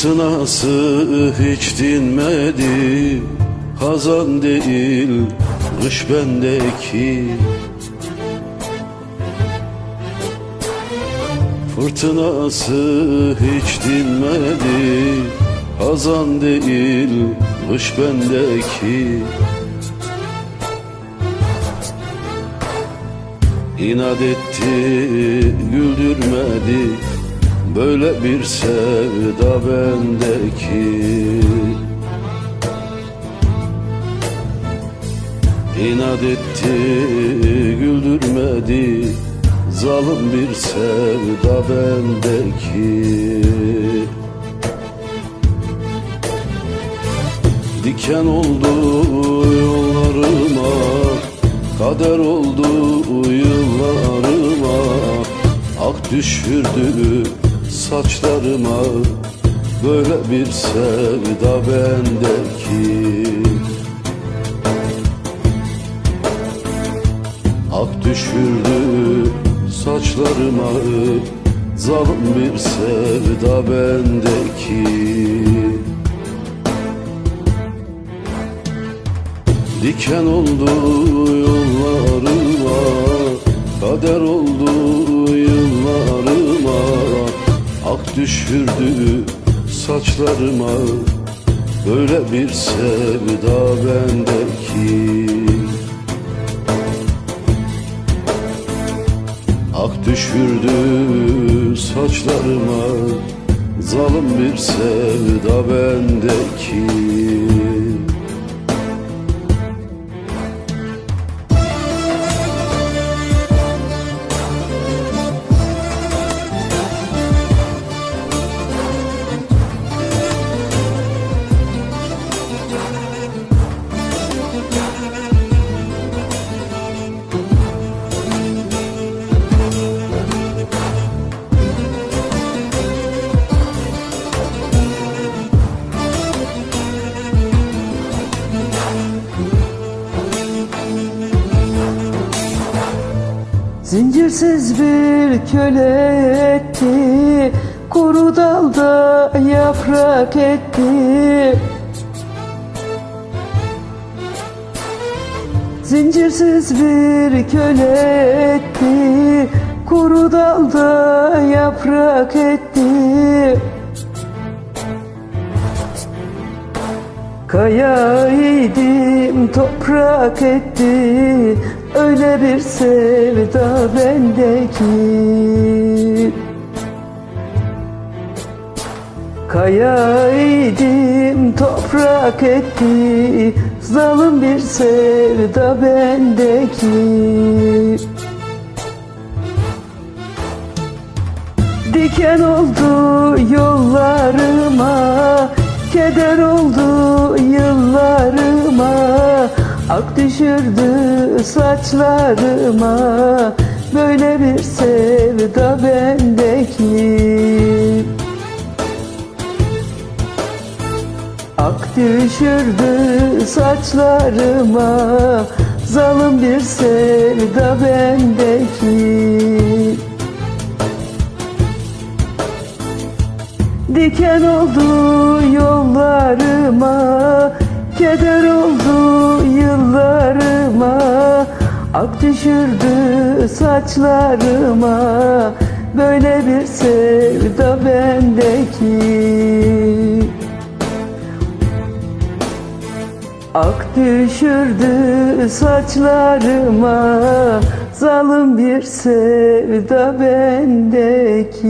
Fırtınası hiç dinmedi. Hazan değil kış bendeki. Fırtınası hiç dinmedi. Hazan değil kış bendeki. İnat etti güldürmedi Böyle bir sevda bendeki. İnat etti güldürmedi Zalim bir sevda bendeki. Diken oldu yollarıma Kader oldu yıllarıma. Ak düşürdü saçlarıma Böyle bir sevda bendeki Ak düşürdü saçlarıma Zalim bir sevda bendeki Diken oldu yollarıma Kader oldu düşürdü saçlarıma. Böyle bir sevda bendeki. Ak düşürdü saçlarıma. Zalim bir sevda bendeki Zincirsiz bir köle etti Kuru dalda yaprak etti. Zincirsiz bir köle etti Kuru dalda yaprak etti. Kaya idim toprak etti Öyle bir sevda bendeki. Kaya idim toprak etti. Zalim bir sevda bendeki. Diken oldu yollarıma Keder oldu yıllarıma. Ak düşürdü saçlarıma Böyle bir sevda bendeki. Ak düşürdü saçlarıma Zalim bir sevda bendeki. Diken oldu yollarıma Keder oldu yıllarıma Ak düşürdü saçlarıma Böyle bir sevda bendeki. Ak düşürdü saçlarıma Zalim bir sevda bendeki